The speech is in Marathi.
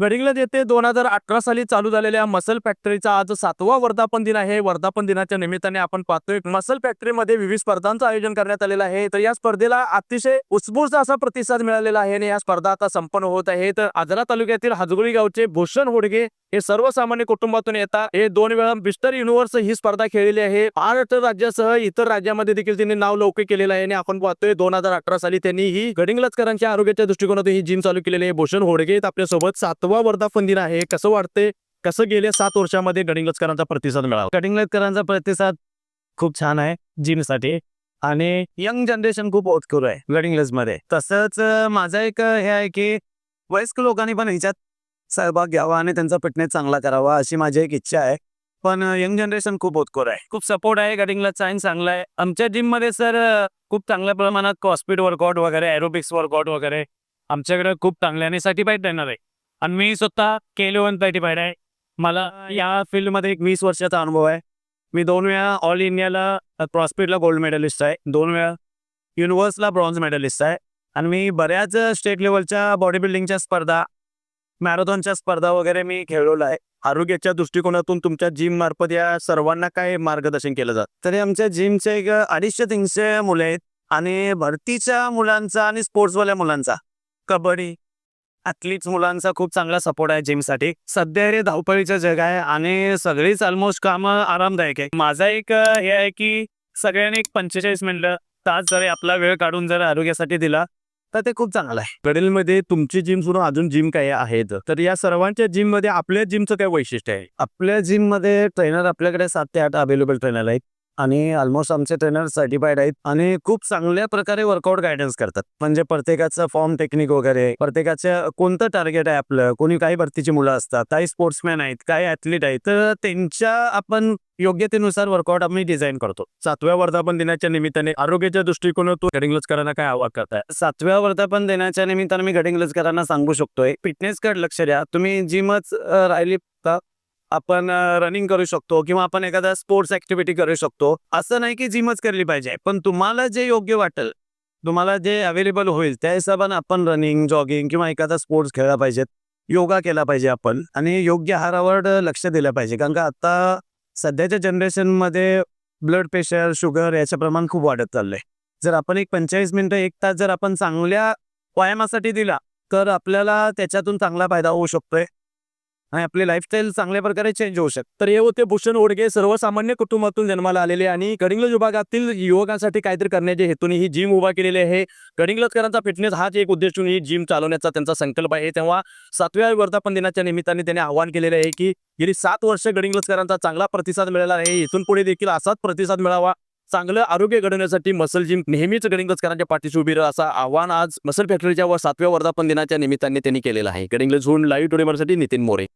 गडिंग्लज येथे दोन हजार अठरा साली चालू झालेल्या मसल फॅक्टरीचा आज सातवा वर्धापन दिन आहे. वर्धापन दिनाच्या निमित्ताने आपण पाहतोय मसल फॅक्टरीमध्ये विविध स्पर्धांचं आयोजन करण्यात आलेलं आहे. तर या स्पर्धेला अतिशय उत्स्फूर्त असा प्रतिसाद मिळालेला आहे आणि या स्पर्धा आता संपन्न होत आहे तर आजरा तालुक्यातील हजगुळी गावचे भूषण होडगे हे सर्वसामान्य कुटुंबातून येतात. हे दोन वेळा मिस्टर युनिव्हर्स ही स्पर्धा खेळलेली आहे. महाराष्ट्र राज्यासह इतर राज्यामध्ये देखील त्यांनी नाव लौकिक केलेलं आहे आणि आपण पाहतोय दोन हजार अठरा साली त्यांनी ही गडिंग्लजकरांच्या आरोग्याच्या दृष्टिकोनातून ही जिम चालू केलेली आहे. भूषण होडगे आपल्यासोबत सात सातवा वर्धापन दिन आहे. कसं वाटतंय कसं गेल्या सात वर्षामध्ये गडिंगलजकरांचा प्रतिसाद मिळाला गडिंगलजकरांचा प्रतिसाद खूप छान आहे जिमसाठी. आणि यंग जनरेशन खूप होतकरू आहे गडिंग्लजमध्ये. तसंच माझा माझं एक हे आहे की वयस्क लोकांनी पण ह्याच्यात सहभाग घ्यावा आणि त्यांचा फिटनेस चांगला करावा अशी माझी एक इच्छा आहे. पण यंग जनरेशन खूप होतकोर आहे. खूप सपोर्ट आहे गडिंगला आणि चांगला आहे. आमच्या जिममध्ये सर खूप चांगल्या प्रमाणात कॉस्पीड वर्कआउट वगैरे एरोबिक्स वर्कआउट वगैरे आमच्याकडे खूप चांगले आणि सर्टिफाईड ट्रेनर आहे. आणि मी स्वतः केले वन सर्टिफाईड आहे मला या फील्डमध्ये एक वीस वर्षाचा अनुभव आहे. मी दोन वेळा ऑल इंडियाला प्रॉस्पीडला गोल्ड मेडलिस्ट आहे. दोन वेळा युनिव्हर्सला ब्रॉन्झ मेडलिस्ट आहे. आणि मी बऱ्याच स्टेट लेवलच्या बॉडी बिल्डिंगच्या स्पर्धा मॅरेथॉनच्या स्पर्धा वगैरे मी खेळलेलो आहे. आरोग्याच्या दृष्टिकोनातून तुमच्या जिम मार्फत या सर्वांना काय मार्गदर्शन केलं जातं? तरी आमच्या जिमचे एक अडीचशे तीनशे मुले आहेत. आणि भरतीच्या मुलांचा आणि स्पोर्ट्सवाल्या मुलांचा. कबड्डी ॲथलीट्स मुलांचा खूप चांगला सपोर्ट आहे जिमसाठी सध्या रे धावपळीचं जग आहे आणि सगळीच ऑलमोस्ट कामं आरामदायक आहे. माझा एक हे आहे की सगळ्यांनी एक पंचेचाळीस मिनिटं तास जरी आपला वेळ काढून जर आरोग्यासाठी दिला तर ते खूप चांगलं आहे. कडीलमध्ये तुमची जिम सोडून अजून जिम काही आहेत. तर या सर्वांच्या जिममध्ये आपल्या जिमचं काय वैशिष्ट्य आहे? आपल्या जिममध्ये ट्रेनर आपल्याकडे सात ते आठ अवेलेबल ट्रेनर आहेत. आणि ऑलमोस्ट आमचे ट्रेनर सर्टिफाईड आहेत आणि खूप चांगल्या प्रकारे वर्कआउट गायडन्स करतात. म्हणजे प्रत्येकाचं फॉर्म टेक्निक वगैरे प्रत्येकाचं कोणतं टार्गेट आहे आपलं कोणी काही भरतीची मुलं असतात काही स्पोर्ट्समॅन आहेत काही ॲथलीट आहेत तर त्यांच्या आपण योग्यतेनुसार वर्कआउट आम्ही डिझाईन करतो. सातव्या वर्धापन दिनाच्या निमित्ताने आरोग्याच्या दृष्टिकोनातून गडिंग्लजकरांना काय आवाहन करताय? सातव्या वर्धापन दिनाच्या निमित्ताने मी गडिंग्लजकरांना सांगू शकतोय. फिटनेसकडे लक्ष द्या. तुम्ही जिमच राहिली का? आपण रनिंग करू शकतो किंवा आपण एखादा स्पोर्ट्स ऍक्टिव्हिटी करू शकतो. असं नाही की जिमच केली पाहिजे पण तुम्हाला जे योग्य वाटेल तुम्हाला जे अवेलेबल होईल त्या हिशोबाने आपण रनिंग जॉगिंग किंवा एखादा स्पोर्ट्स खेळला पाहिजेत योगा केला पाहिजे आपण आणि योग्य आहारावर लक्ष दिलं पाहिजे. कारण का आता सध्याच्या जनरेशनमध्ये ब्लड प्रेशर शुगर याचं प्रमाण खूप वाढत चाललंय. जर आपण एक पंचेचाळीस मिनिटं एक तास जर आपण चांगल्या व्यायामासाठी दिला तर आपल्याला त्याच्यातून चांगला फायदा होऊ शकतोय. आणि आपली लाईफस्टाईल चांगल्या प्रकारे चेंज होऊ शकते. तर हे होते भूषण ओडगे सर्वसामान्य कुटुंबातून जन्माला आलेले आणि गडिंग्लज विभागातील युवकांसाठी काहीतरी करण्याच्या हेतूने ही जिम उभा केलेली आहे. गडिंग्लजकरांचा फिटनेस हाच एक उद्देश ही जिम चालवण्याचा त्यांचा संकल्प आहे. तेव्हा सातव्या वर्धापन दिनाच्या निमित्ताने त्यांनी आवाहन केलेलं आहे की गेली सात वर्ष गडिंगलजकरांचा चांगला प्रतिसाद मिळाला आहे. इथून पुढे देखील असाच प्रतिसाद मिळावा. चांगलं आरोग्य घडवण्यासाठी मसल जिम नेहमीच गडिंग्लजकरांच्या पाठीशी उभी राहा. असा आव्हान आज मसल फॅक्टरीच्या व सातव्या वर्धापन दिनाच्या निमित्ताने त्यांनी केलेलं आहे. गडिंग्लजहून लाईव्ह टुडेवरसाठी नितीन मोरे.